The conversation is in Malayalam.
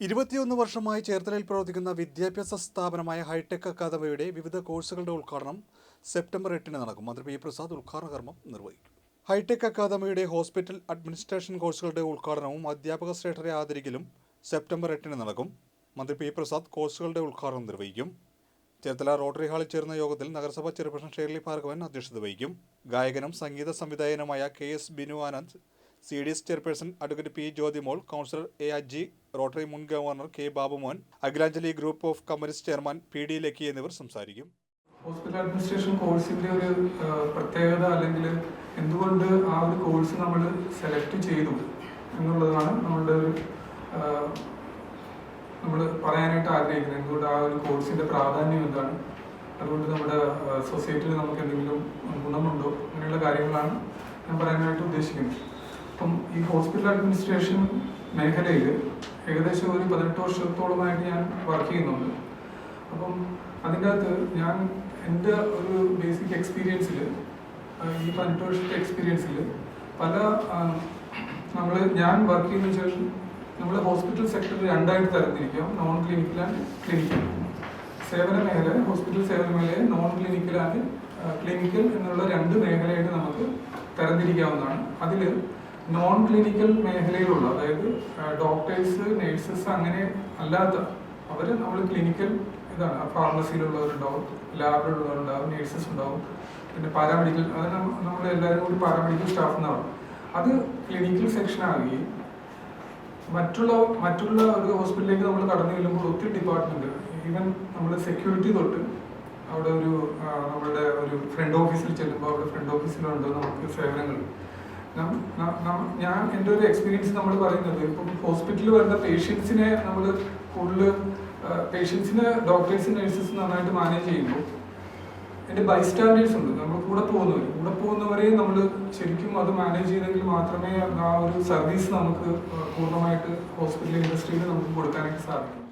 ഇരുപത്തിയൊന്ന് വർഷമായി ചേർത്തലയിൽ പ്രവർത്തിക്കുന്ന വിദ്യാഭ്യാസ സ്ഥാപനമായ ഹൈടെക് അക്കാദമിയുടെ വിവിധ കോഴ്സുകളുടെ ഉദ്ഘാടനം സെപ്റ്റംബർ എട്ടിന് നടക്കും. മന്ത്രി പി. പ്രസാദ് ഉദ്ഘാടന കർമ്മം നിർവഹിക്കും. ഹൈടെക് അക്കാദമിയുടെ ഹോസ്പിറ്റൽ അഡ്മിനിസ്ട്രേഷൻ കോഴ്സുകളുടെ ഉദ്ഘാടനവും അധ്യാപക ശ്രേഷ്ഠരെ ആദരിക്കലും സെപ്റ്റംബർ എട്ടിന് നടക്കും. മന്ത്രി പി. പ്രസാദ് കോഴ്സുകളുടെ ഉദ്ഘാടനം നിർവഹിക്കും. ചേർത്തല റോട്ടറി ഹാളിൽ ചേർന്ന യോഗത്തിൽ നഗരസഭാ ചെയർപേഴ്സൺ ഷേർലി ഭാർഗവൻ അധ്യക്ഷത വഹിക്കും. ഗായകനും സംഗീത സംവിധായകനുമായ K. S. Binu Anand C. D. S. Chairperson advocate P. Jyothimol councillor A. Aji rotary മുൻ governor K Babumon Akhilanjali group of communist chairman P D Lucky എന്നിവർ സംസാരിക്കും. ഹോസ്പിറ്റൽ അഡ്മിനിസ്ട്രേഷൻ കോഴ്സിന്റെ ഒരു പ്രത്യേകത അല്ലെങ്കിൽ എന്തുകൊണ്ട് ആ ഒരു കോഴ്സ് നമ്മൾ സെലക്ട് ചെയ്തു എന്നുള്ളതാണ് നമ്മളുടെ ഒരു നമ്മൾ പറയാനായിട്ട് ആഗ്രഹിക്കുന്നത്. എന്തുകൊണ്ട് ആ ഒരു കോഴ്സിന്റെ പ്രാധാന്യം എന്താണ്? അതുകൊണ്ട് നമ്മുടെ സൊസൈറ്റിയിൽ നമുക്ക് എന്തെങ്കിലും ഗുണമുണ്ടോ? അങ്ങനെയുള്ള കാര്യങ്ങളാണ് ഞാൻ പറയാനായിട്ട് ഉദ്ദേശിക്കുന്നത്. അപ്പം ഈ ഹോസ്പിറ്റൽ അഡ്മിനിസ്ട്രേഷൻ മേഖലയിൽ ഏകദേശം ഒരു പതിനെട്ട് വർഷത്തോളമായിട്ട് ഞാൻ വർക്ക് ചെയ്യുന്നുണ്ട്. അപ്പം അതിന്റെ അകത്ത് ഞാൻ എന്റെ ഒരു ബേസിക് എക്സ്പീരിയൻസിൽ ഈ പതിനെട്ട് വർഷത്തെ എക്സ്പീരിയൻസിൽ പല നമ്മൾ ഞാൻ വർക്ക് ചെയ്യുന്ന ശേഷം നമ്മൾ ഹോസ്പിറ്റൽ സെക്ടറിൽ രണ്ടായിട്ട് തരത്തിരിക്കാം നോൺ ക്ലിനിക്കൽ ആൻഡ് ക്ലിനിക്കൽ സേവന മേഖല ഹോസ്പിറ്റൽ സേവന മേഖലയെ നോൺ ക്ലിനിക്കൽ ആൻഡ് ക്ലിനിക്കൽ എന്നുള്ള രണ്ട് മേഖലയായിട്ട് നമുക്ക് തരംതിരിക്കാവുന്നതാണ്. അതിൽ നോൺ ക്ലിനിക്കൽ മേഖലയിലുള്ള അതായത് ഡോക്ടേഴ്സ് നേഴ്സസ് അങ്ങനെ അല്ലാത്ത അവർ നമ്മൾ ക്ലിനിക്കൽ ഇതാണ്. ഫാർമസിയിലുള്ളവരുണ്ടാവും ലാബിലുള്ളവരുണ്ടാവും നേഴ്സസ് ഉണ്ടാവും പിന്നെ പാരാമെഡിക്കൽ അത് നമ്മൾ എല്ലാവരും കൂടി പാരാമെഡിക്കൽ സ്റ്റാഫ് എന്നാണ് അത് ക്ലിനിക്കൽ സെക്ഷൻ ആകുകയും മറ്റുള്ള മറ്റുള്ള ഒരു ഹോസ്പിറ്റലിലേക്ക് നമ്മൾ കടന്നു ചെല്ലുമ്പോൾ ഒത്തിരി ഡിപ്പാർട്ട്മെന്റ് ഈവൻ നമ്മൾ സെക്യൂരിറ്റി തൊട്ട് അവിടെ ഒരു നമ്മളുടെ ഒരു ഫ്രണ്ട് ഓഫീസിൽ ചെല്ലുമ്പോൾ അവിടെ ഫ്രണ്ട് ഓഫീസിലുണ്ടോ നമുക്ക് സേവനങ്ങൾ. ഞാൻ എന്റെ ഒരു എക്സ്പീരിയൻസ് നമ്മൾ പറയുന്നത്. ഇപ്പം ഹോസ്പിറ്റലിൽ വരുന്ന പേഷ്യൻസിനെ നമ്മൾ കൂടുതൽ പേഷ്യൻസിനെ ഡോക്ടേഴ്സ് നഴ്സസ് നന്നായിട്ട് മാനേജ് ചെയ്യുമ്പോൾ എന്റെ ബൈ സ്റ്റാൻഡേർഡ്സ് ഉണ്ട്. നമ്മൾ കൂടെ പോകുന്നവർ. കൂടെ പോകുന്നവരെ നമ്മൾ ശരിക്കും അത് മാനേജ് ചെയ്തെങ്കിൽ മാത്രമേ ആ ഒരു സർവീസ് നമുക്ക് പൂർണമായിട്ട് ഹോസ്പിറ്റൽ ഇൻഡസ്ട്രിയിൽ നമുക്ക് കൊടുക്കാനായിട്ട് സാധിക്കും.